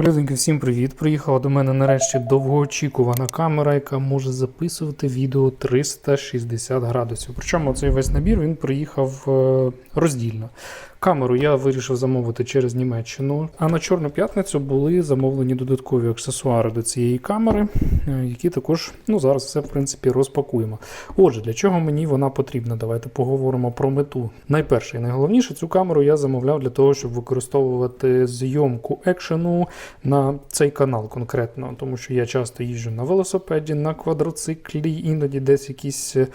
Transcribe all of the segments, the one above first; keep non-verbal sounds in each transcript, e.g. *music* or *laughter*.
Люденьки, всім привіт! Приїхала до мене нарешті довгоочікувана камера, яка може записувати відео 360 градусів. Причому цей весь набір він приїхав е, роздільно. Камеру я вирішив замовити через Німеччину. А на Чорну п'ятницю були замовлені додаткові аксесуари до цієї камери, е, які також ну, зараз все в принципі розпакуємо. Отже, для чого мені вона потрібна? Давайте поговоримо про мету. Найперше і найголовніше, цю камеру я замовляв для того, щоб використовувати зйомку екшену на цей канал конкретно, тому що я часто їжджу на велосипеді, на квадроциклі, іноді десь якісь, е,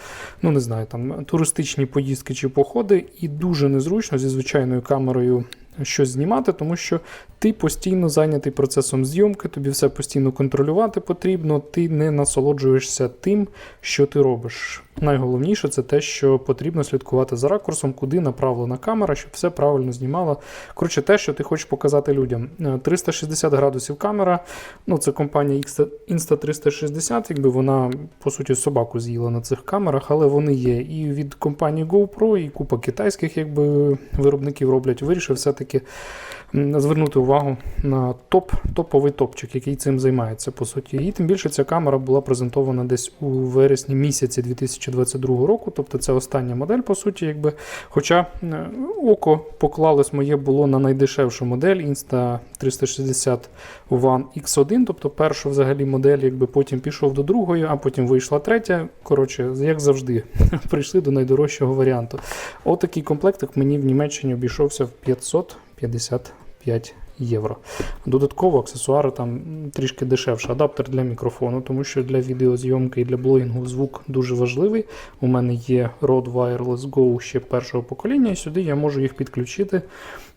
ну не знаю, там туристичні поїздки чи походи, і дуже незручно зі звичайною камерою щось знімати, тому що ти постійно зайнятий процесом зйомки, тобі все постійно контролювати потрібно, ти не насолоджуєшся тим, що ти робиш. Найголовніше це те, що потрібно слідкувати за ракурсом, куди направлена камера, щоб все правильно знімало. Коротше, те, що ти хочеш показати людям. Е, 360 градусів камера. Ну, це компанія Insta- Insta360, якби вона, по суті, собаку з'їла на цих камерах, але вони є. І від компанії GoPro, і купа китайських якби, виробників роблять. Вирішив все-таки м, звернути увагу на топ, топовий топчик, який цим займається, по суті. І тим більше ця камера була презентована десь у вересні місяці 2022 року, тобто це остання модель, по суті, якби. Хоча е, око поклалось моє було на найдешевшу модель Insta360 One X1, тобто першу взагалі модель, якби потім пішов до другої, а потім вийшла третя. Коротше, як завжди, *laughs* прийшли до найдорожчого варіанту. Отакий комплектик мені в Німеччині обійшовся в 555 євро. Додатково аксесуари там трішки дешевше. Адаптер для мікрофону, тому що для відеозйомки і для блогінгу звук дуже важливий. У мене є Rode Wireless Go ще першого покоління, і сюди я можу їх підключити.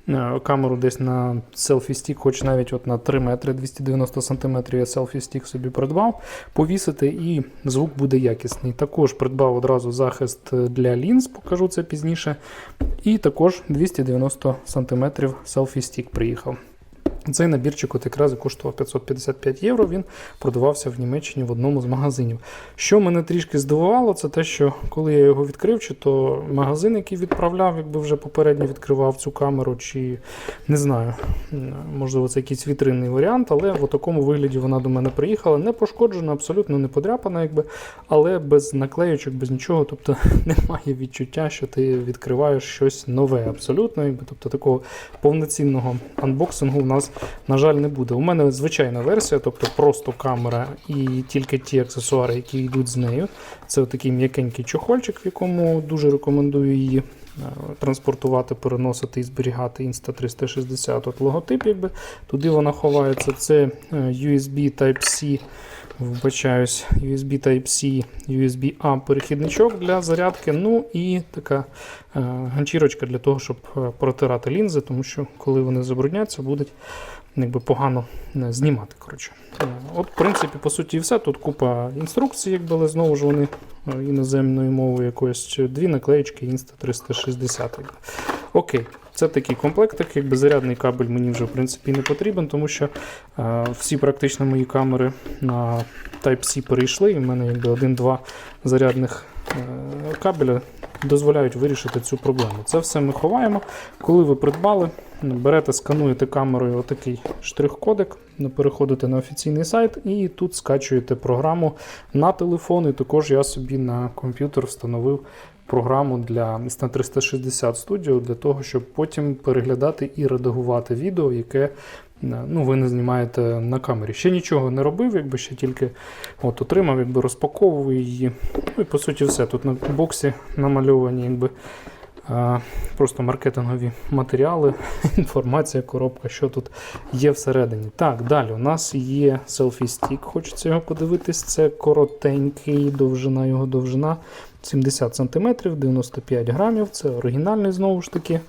Е, Камеру десь на селфі стік, хоч навіть от на 3 метри 290 см я селфі стік собі придбав, повісити і звук буде якісний. Також придбав одразу захист для лінз, покажу це пізніше. І також 290 см селфі стік приїхав. Цей набірчик от якраз коштував 555 євро. Він продавався в Німеччині в одному з магазинів. Що мене трішки здивувало, це те, що коли я його відкрив, чи то магазин, який відправляв, якби вже попередньо відкривав цю камеру, чи не знаю, можливо, це якийсь вітринний варіант, але в такому вигляді вона до мене приїхала. Не пошкоджена, абсолютно не подряпана, якби, але без наклеючок, без нічого. Тобто *laughs* немає відчуття, що ти відкриваєш щось нове, абсолютно. Якби, тобто такого повноцінного анбоксингу в нас, на жаль, не буде. У мене звичайна версія, тобто просто камера і тільки ті аксесуари, які йдуть з нею. Це такий м'якенький чохольчик, в якому дуже рекомендую її. е, Транспортувати, переносити і зберігати Insta360 от логотип, якби туди вона ховається. Це е, USB Type-C, вбачаюсь, USB Type-C, USB-A перехідничок для зарядки. Ну і така е, ганчірочка для того, щоб е, протирати лінзи, тому що коли вони забрудняться, будуть якби погано е, знімати. Коротше. От, в принципі, по суті, і все. Тут купа інструкцій, якби, але знову ж вони іноземною мовою якоюсь дві наклеїчки Insta360. Окей, це такий комплектик, якби зарядний кабель мені вже в принципі не потрібен, тому що е, всі практично мої камери на Type-C перейшли, і в мене якби один-два зарядних е, кабеля дозволяють вирішити цю проблему. Це все ми ховаємо. Коли ви придбали, берете, скануєте камерою отакий штрих-кодик, переходите на офіційний сайт і тут скачуєте програму на телефон. І також я собі на комп'ютер встановив програму для Insta360 Studio для того, щоб потім переглядати і редагувати відео, яке е, ну, ви не знімаєте на камері. Ще нічого не робив, якби ще тільки от, отримав, якби розпаковую її. Ну і по суті все. Тут на боксі намальовані якби, просто маркетингові матеріали, *laughs* інформація, коробка, що тут є всередині. Так, далі у нас є селфі-стік, хочеться його подивитись. Це коротенький, довжина його довжина 70 см, 95 грамів. Це оригінальний знову ж таки.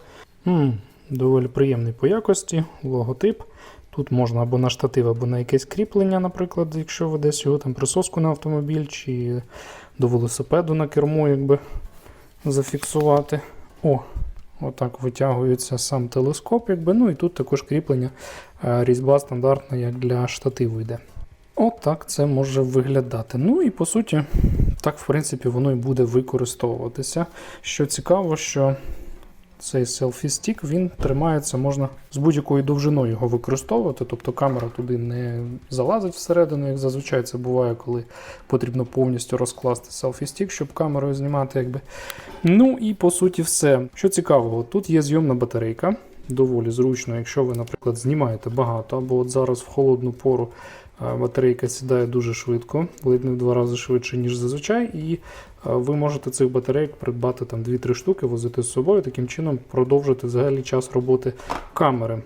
м доволі приємний по якості, логотип. Тут можна або на штатив, або на якесь кріплення, наприклад, якщо ви десь його там присоску на автомобіль, чи до велосипеду на кермо, якби зафіксувати. О, отак витягується сам телескоп, якби. Ну і тут також кріплення е, різьба стандартна, як для штативу йде. Отак це може виглядати. Ну і по суті, так, в принципі, воно і буде використовуватися. Що цікаво, що цей селфі стік він тримається, можна з будь-якою довжиною його використовувати. Тобто камера туди не залазить всередину, як зазвичай це буває, коли потрібно повністю розкласти селфі стік, щоб камерою знімати. Якби. Ну і по суті все. Що цікавого, тут є зйомна батарейка. Доволі зручно, якщо ви, наприклад, знімаєте багато, або от зараз в холодну пору батарейка сідає дуже швидко, ледь не в два рази швидше, ніж зазвичай, і ви можете цих батарейок придбати там 2-3 штуки, возити з собою, таким чином продовжити взагалі час роботи камери.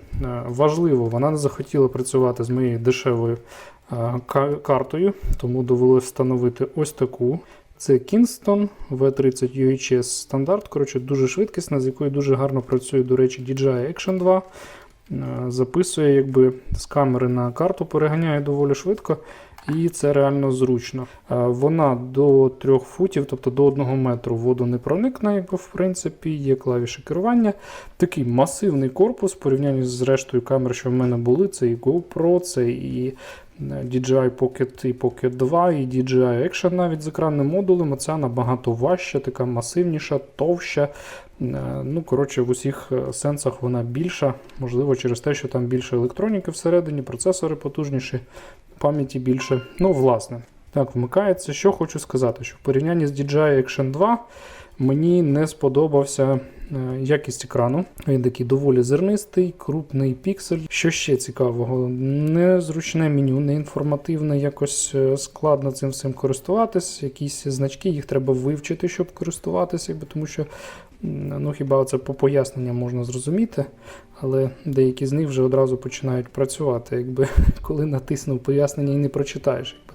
Важливо, вона не захотіла працювати з моєю дешевою картою, тому довелося встановити ось таку. Це Kingston V30 UHS стандарт. Коротше, дуже швидкісна, з якою дуже гарно працює, до речі, DJI Action 2. Е, Записує якби з камери на карту, переганяє доволі швидко, і це реально зручно. Е, Вона до 3 футів, тобто до 1 метру воду не проникне, якби в принципі, є клавіші керування. Такий масивний корпус в порівнянні з рештою камер, що в мене були. Це і GoPro, це і е, DJI Pocket і Pocket 2, і DJI Action навіть з екранним модулем. Оця набагато важча, така масивніша, товща. Е, Ну, коротше, в усіх е, сенсах вона більша, можливо, через те, що там більше електроніки всередині, процесори потужніші, пам'яті більше. Ну, власне. Так, вмикається. Що хочу сказати, що в порівнянні з DJI Action 2 мені не сподобався е, якість екрану. Він такий доволі зернистий, крупний піксель. Що ще цікавого? Незручне меню, не інформативне, якось складно цим всім користуватись. Якісь значки, їх треба вивчити, щоб користуватися, тому що ну, хіба це по поясненням можна зрозуміти, але деякі з них вже одразу починають працювати, якби *laughs* коли натиснув пояснення і не прочитаєш. Якби.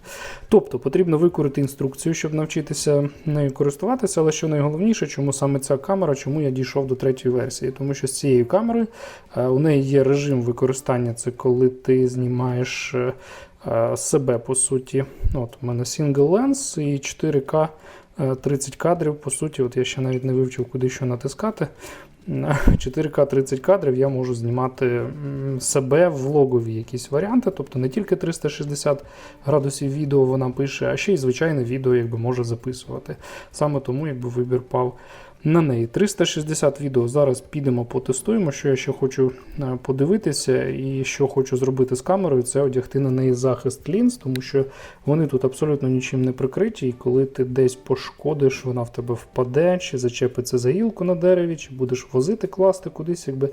Тобто потрібно викорити інструкцію, щоб навчитися нею користуватися, але що найголовніше, чому саме ця камера, чому я дійшов до третьої версії. Тому що з цією камерою е, у неї є режим використання, це коли ти знімаєш е, е, себе по суті. От, у мене single lens і 4К е, 30 кадрів. По суті, от я ще навіть не вивчив, куди що натискати. 4К 30 кадрів я можу знімати себе в влогові якісь варіанти, тобто не тільки 360 градусів відео вона пише, а ще й звичайне відео якби може записувати. Саме тому якби вибір пав на неї. 360 відео зараз підемо потестуємо. Що я ще хочу е, подивитися, і що хочу зробити з камерою, це одягти на неї захист лінз, тому що вони тут абсолютно нічим не прикриті, і коли ти десь пошкодиш, вона в тебе впаде, чи зачепиться за гілку на дереві, чи будеш возити, класти кудись, якби.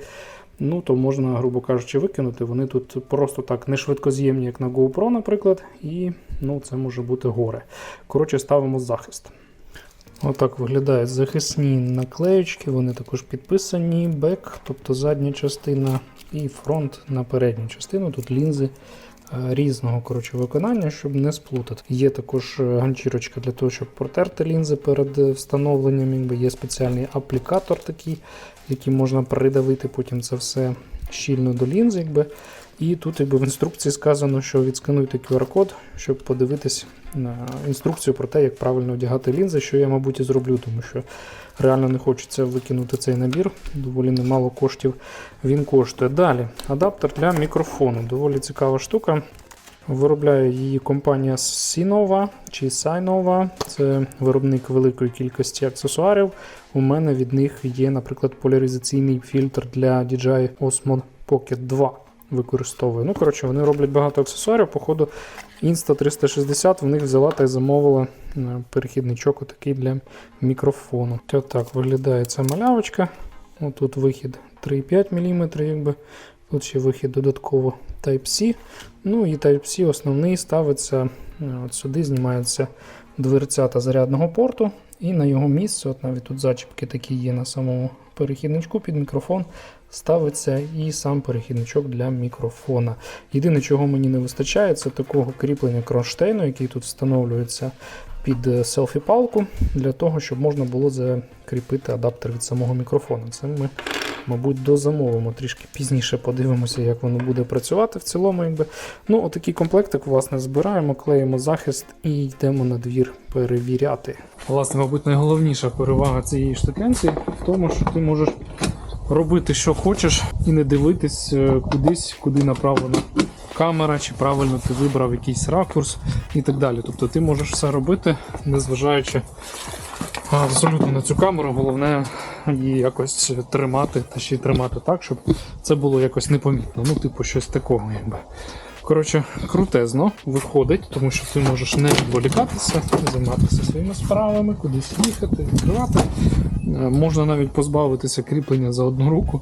Ну, то можна, грубо кажучи, викинути. Вони тут просто так не швидкоз'ємні, як на GoPro, наприклад, і ну, це може бути горе. Коротше, ставимо захист. Отак виглядають захисні наклеючки, вони також підписані, бек, тобто задня частина, і фронт на передню частину. Тут лінзи е, різного коротше, виконання, щоб не сплутати. Є також е, ганчірочка для того, щоб протерти лінзи перед е, встановленням. Якби є спеціальний аплікатор такий, який можна придавити потім це все щільно до лінзи. Якби. І тут якби, в інструкції сказано, що відскануйте QR-код, щоб подивитись на інструкцію про те, як правильно одягати лінзи, що я, мабуть, і зроблю, тому що реально не хочеться викинути цей набір. Доволі немало коштів він коштує. Далі, адаптер для мікрофону. Доволі цікава штука. Виробляє її компанія Sinova чи Sinova. Це виробник великої кількості аксесуарів. У мене від них є, наприклад, поляризаційний фільтр для DJI Osmo Pocket 2 використовую. Ну, коротше, вони роблять багато аксесуарів. Походу, Insta360 в них взяла та й замовила е, перехідничок отакий для мікрофону. Так виглядає ця малявочка. Отут вихід 3,5 мм, якби. Тут ще вихід додатково Type-C. Ну і Type-C основний ставиться е, от сюди, знімається дверцята зарядного порту, і на його місце, от навіть тут зачіпки такі є на самому перехідничку під мікрофон, ставиться і сам перехідничок для мікрофона. Єдине, чого мені не вистачає, це такого кріплення кронштейну, який тут встановлюється під селфі-палку, для того, щоб можна було закріпити адаптер від самого мікрофона. Це ми Мабуть, дозамовимо трішки пізніше подивимося, як воно буде працювати в цілому. Якби. Ну, отакий комплектик, власне, збираємо, клеїмо захист і йдемо на двір перевіряти. Власне, мабуть, найголовніша перевага цієї штукенції в тому, що ти можеш робити, що хочеш, і не дивитись е, кудись, куди направлена камера, чи правильно ти вибрав якийсь ракурс і так далі. Тобто ти можеш все робити, незважаючи абсолютно на цю камеру. Головне її якось тримати та ще й тримати так, щоб це було якось непомітно. Ну, типу, щось такого, якби. Коротше, крутезно виходить, тому що ти можеш не відволікатися, займатися своїми справами, кудись їхати, відкривати. Е, Можна навіть позбавитися кріплення за одну руку,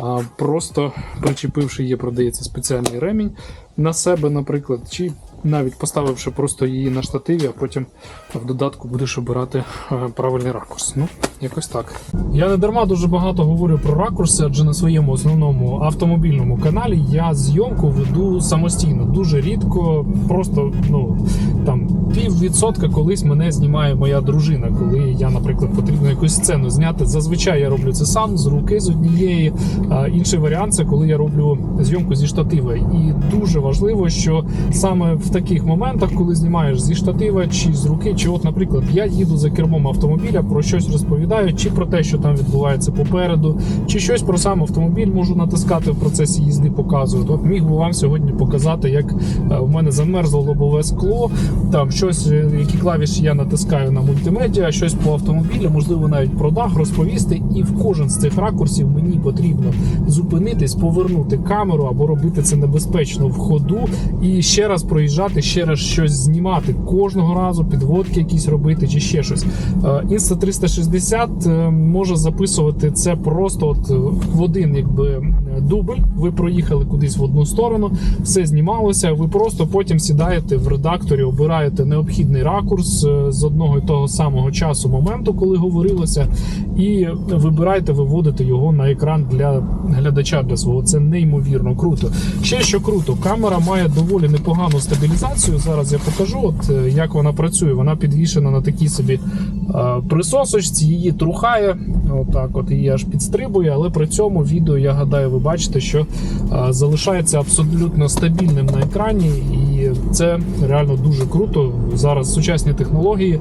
а просто причепивши її, продається спеціальний ремінь на себе, наприклад, чи навіть поставивши просто її на штативі, а потім в додатку будеш обирати е, правильний ракурс. Ну, якось так. Я не дарма дуже багато говорю про ракурси, адже на своєму основному автомобільному каналі я зйомку веду самостійно. Дуже рідко, просто ну там піввідсотка колись мене знімає моя дружина, коли я, наприклад, потрібно якусь сцену зняти. Зазвичай я роблю це сам з руки з однієї. А інший варіант це коли я роблю зйомку зі штатива. І дуже важливо, що саме в таких моментах, коли знімаєш зі штатива чи з руки, чи от, наприклад, я їду за кермом автомобіля, про щось розповідаю, чи про те, що там відбувається попереду, чи щось про сам автомобіль можу натискати в процесі їзди, показую. От міг би вам сьогодні показати, як е, в мене замерзло лобове скло, там щось, е, які клавіші я натискаю на мультимедіа, щось по автомобілю, можливо, навіть про дах розповісти. І в кожен з цих ракурсів мені потрібно зупинитись, повернути камеру або робити це небезпечно в ходу і ще раз проїжджати, ще раз щось знімати. Кожного разу підводки якісь робити чи ще щось. Е, Insta 360 е, може записувати це просто от е, в один якби дубль. Ви проїхали кудись в одну сторону, все знімалося. Ви просто потім сідаєте в редакторі, обираєте необхідний ракурс з одного і того самого часу моменту, коли говорилося, і вибираєте, виводите його на екран для глядача для свого. Це неймовірно круто. Ще що круто, камера має доволі непогану стабілізацію. Зараз я покажу, от е, як вона працює. Вона підвішена на такій собі е, присосочці, її трухає. Отак, от її аж підстрибує, але при цьому відео, я гадаю, ви бачите, що е, залишається абсолютно стабільним на екрані, і це реально дуже круто. Зараз сучасні технології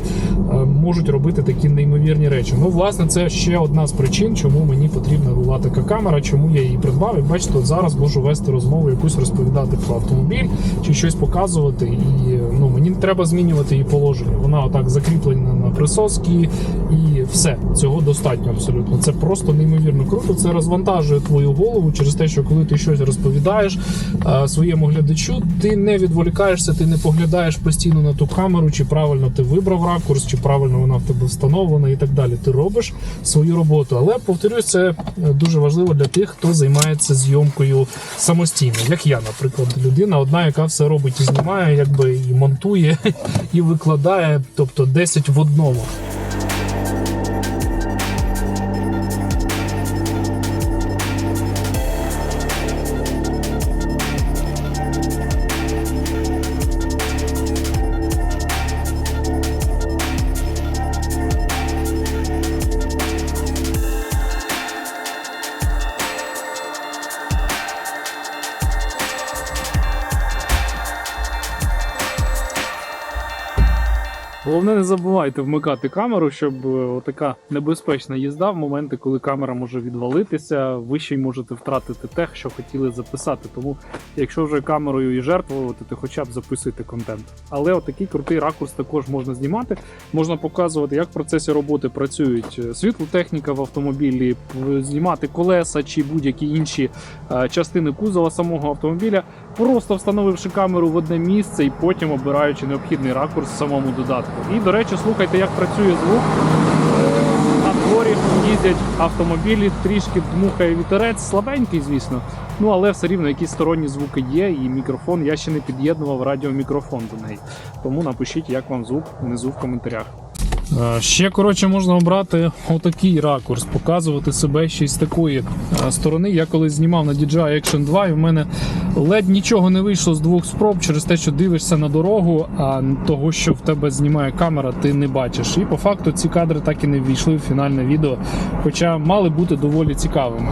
е, можуть робити такі неймовірні речі. Ну, власне, це ще одна з причин, чому мені потрібна була така камера, чому я її придбав. І бачите, зараз можу вести розмову, якусь розповідати про автомобіль чи щось показувати. І ну мені треба змінювати її положення. Вона отак закріплена на присоски, і все цього достатньо абсолютно. Це просто неймовірно круто. Це розвантажує твою голову через те, що коли ти щось розповідаєш е, своєму глядачу, ти не відволікаєшся, ти не поглядаєш постійно на ту камеру, чи правильно ти вибрав ракурс, чи правильно вона в тебе встановлена, і так далі. Ти робиш свою роботу. Але повторюсь, це е, дуже важливо для тих, хто займається зйомкою самостійно, як я, наприклад, людина, одна, яка все робить і знімає, якби і монтує, *laughs* і викладає, тобто 10 в одному. Головне, не забувайте вмикати камеру, щоб е, така небезпечна їзда в моменти, коли камера може відвалитися, ви ще й можете втратити те, що хотіли записати. Тому, якщо вже камерою і жертвувати, то хоча б записуйте контент. Але отакий крутий ракурс також можна знімати. Можна показувати, як в процесі роботи працюють е, світлотехніка в автомобілі, знімати колеса чи будь-які інші е, частини кузова самого автомобіля, просто встановивши камеру в одне місце і потім обираючи необхідний ракурс в самому додатку. І, до речі, слухайте, як працює звук. Е, На дворі їздять автомобілі, трішки дмухає вітерець, слабенький, звісно. Ну але все рівно якісь сторонні звуки є, і мікрофон я ще не під'єднував радіомікрофон до неї. Тому напишіть, як вам звук внизу в коментарях. Е, Ще коротше можна обрати отакий ракурс, показувати себе ще з такої е, сторони. Я колись знімав на DJI Action 2, і в мене ледь нічого не вийшло з двох спроб через те, що дивишся на дорогу, а того, що в тебе знімає камера, ти не бачиш. І по факту ці кадри так і не ввійшли в фінальне відео, хоча мали бути доволі цікавими.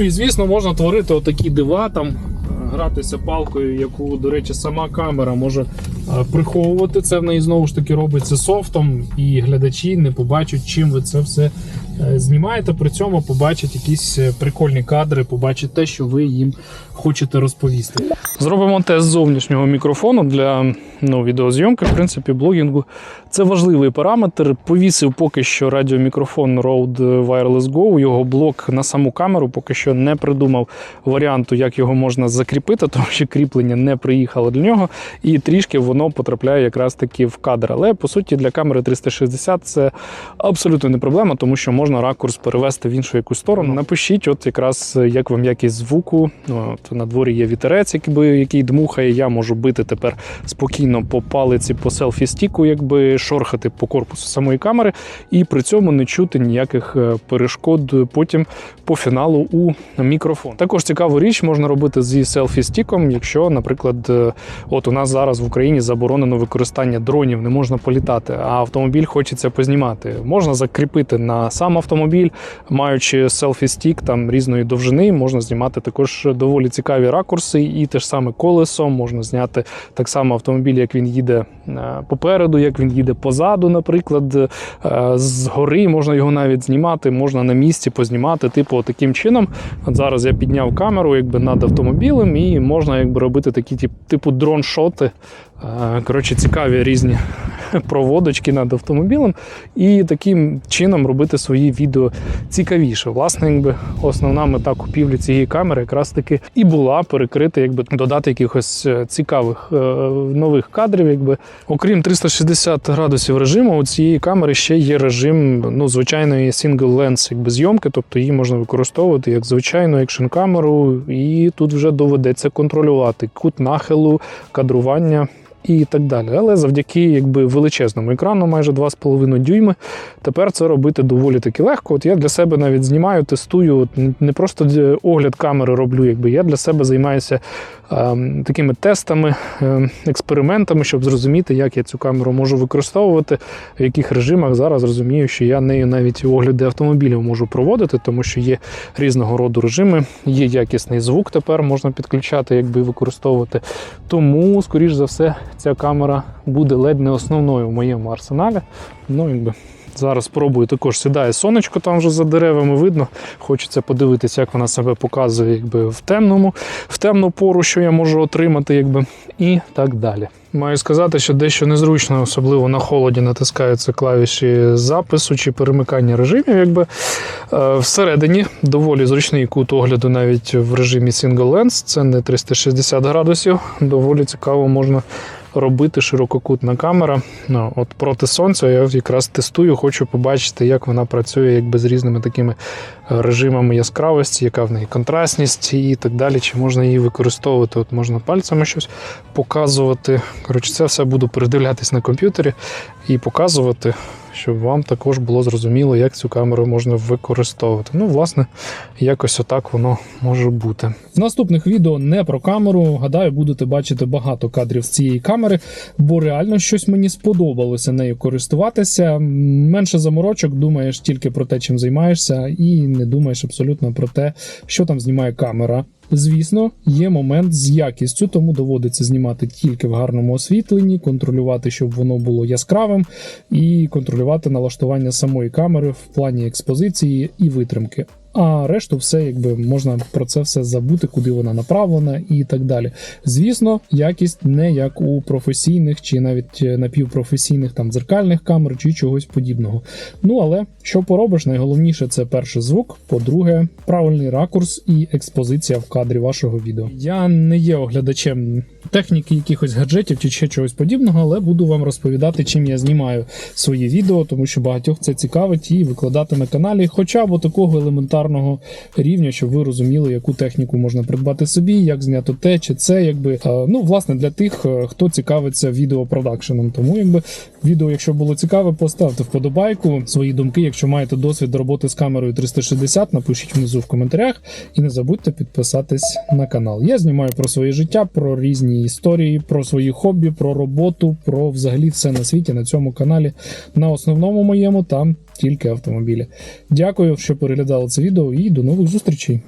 Ну і звісно, можна творити отакі дива, там е, гратися палкою, яку, до речі, сама камера може е, приховувати. Це в неї знову ж таки робиться софтом, і глядачі не побачать, чим ви це все знімаєте. При цьому побачать якісь е, прикольні кадри, побачать те, що ви їм хочете розповісти. Зробимо тест зовнішнього мікрофону для ну, відеозйомки, в принципі, блогінгу. Це важливий параметр. Повісив поки що радіомікрофон Rode Wireless Go. Його блок на саму камеру поки що не придумав варіанту, як його можна закріпити, тому що кріплення не приїхало для нього, і трішки воно потрапляє якраз таки в кадр. Але по суті для камери 360 це абсолютно не проблема, тому що можна ракурс перевести в іншу якусь сторону. Напишіть, от якраз як вам якість звуку. Ну, От на дворі є вітерець, якби який дмухає. Я можу бити тепер спокійно по палиці, по селфі-стіку, якби шорхати по корпусу самої камери, і при цьому не чути ніяких е, перешкод потім по фіналу у мікрофон. Також цікаву річ можна робити зі селфі-стіком, якщо, наприклад, е, от у нас зараз в Україні заборонено використання дронів, не можна політати, а автомобіль хочеться познімати. Можна закріпити на сам автомобіль, маючи селфі-стік там різної довжини, можна знімати також доволі цікаві ракурси, і те ж саме колесо можна зняти так само автомобіль, як він їде е, попереду, як він їде позаду, наприклад, е, згори можна його навіть знімати, можна на місці познімати. Типу, таким чином. От зараз я підняв камеру якби над автомобілем, і можна якби робити такі типу дрон-шоти. Е, Коротше, цікаві різні *laughs* проводочки над автомобілем, і таким чином робити свої відео цікавіше. Власне, якби основна мета купівлі цієї камери якраз таки і була перекрити, якби додати якихось е, цікавих е, нових кадрів. Якби окрім 360 градусів режиму, у цієї камери ще є режим ну, звичайної single lens якби зйомки, тобто її можна використовувати як звичайну екшн камеру, і тут вже доведеться контролювати кут нахилу, кадрування і так далі. Але завдяки якби величезному екрану, майже 2,5 дюйми, тепер це робити доволі таки легко. От я для себе навіть знімаю, тестую, от не просто огляд камери роблю, якби я для себе займаюся такими тестами, ем, експериментами, щоб зрозуміти, як я цю камеру можу використовувати, в яких режимах зараз розумію, що я нею навіть огляди автомобілів можу проводити, тому що є різного роду режими, є якісний звук тепер можна підключати, якби використовувати. Тому, скоріш за все, ця камера буде ледь не основною в моєму арсеналі. Ну, якби. Зараз спробую також сідає сонечко, там вже за деревами видно. Хочеться подивитися, як вона себе показує якби, в темному, в темну пору, що я можу отримати, якби, і так далі. Маю сказати, що дещо незручно, особливо на холоді натискаються клавіші запису чи перемикання режимів. Якби. Е, Всередині доволі зручний кут огляду навіть в режимі Single Lens, це не 360 градусів. Доволі цікаво можна робити ширококутна камера. Ну, от проти сонця я якраз тестую, хочу побачити, як вона працює якби з різними такими е, режимами яскравості, яка в неї контрастність і так далі. Чи можна її використовувати? От можна пальцями щось показувати. Коротше, це все буду передивлятись на комп'ютері і показувати, щоб вам також було зрозуміло, як цю камеру можна використовувати. Ну, власне, якось отак воно може бути. В наступних відео не про камеру. Гадаю, будете бачити багато кадрів з цієї камери, бо реально щось мені сподобалося нею користуватися. Менше заморочок, думаєш тільки про те, чим займаєшся, і не думаєш абсолютно про те, що там знімає камера. Звісно, є момент з якістю, тому доводиться знімати тільки в гарному освітленні, контролювати, щоб воно було яскравим, і контролювати налаштування самої камери в плані експозиції і витримки. А решту все якби можна про це все забути, куди вона направлена і так далі. Звісно, якість не як у професійних чи навіть е, напівпрофесійних там дзеркальних камер чи чогось подібного. Ну але що поробиш, найголовніше це перший звук, по-друге, правильний ракурс і експозиція в кадрі вашого відео. Я не є оглядачем техніки, якихось гаджетів чи ще чогось подібного, але буду вам розповідати, чим я знімаю свої відео, тому що багатьох це цікавить і викладати на каналі, хоча б такого елементарного рівня, щоб ви розуміли, яку техніку можна придбати собі, як знято те чи це, якби е, ну власне для тих, е, хто цікавиться відеопродакшеном. Тому якби відео, якщо було цікаве, поставте вподобайку свої думки. Якщо маєте досвід роботи з камерою 360, напишіть внизу в коментарях і не забудьте підписатись на канал. Я знімаю про своє життя, про різні історії, про свої хобі, про роботу, про взагалі все на світі на цьому каналі. На основному моєму там тільки автомобілі. Дякую, що переглядали це відео, і до нових зустрічей.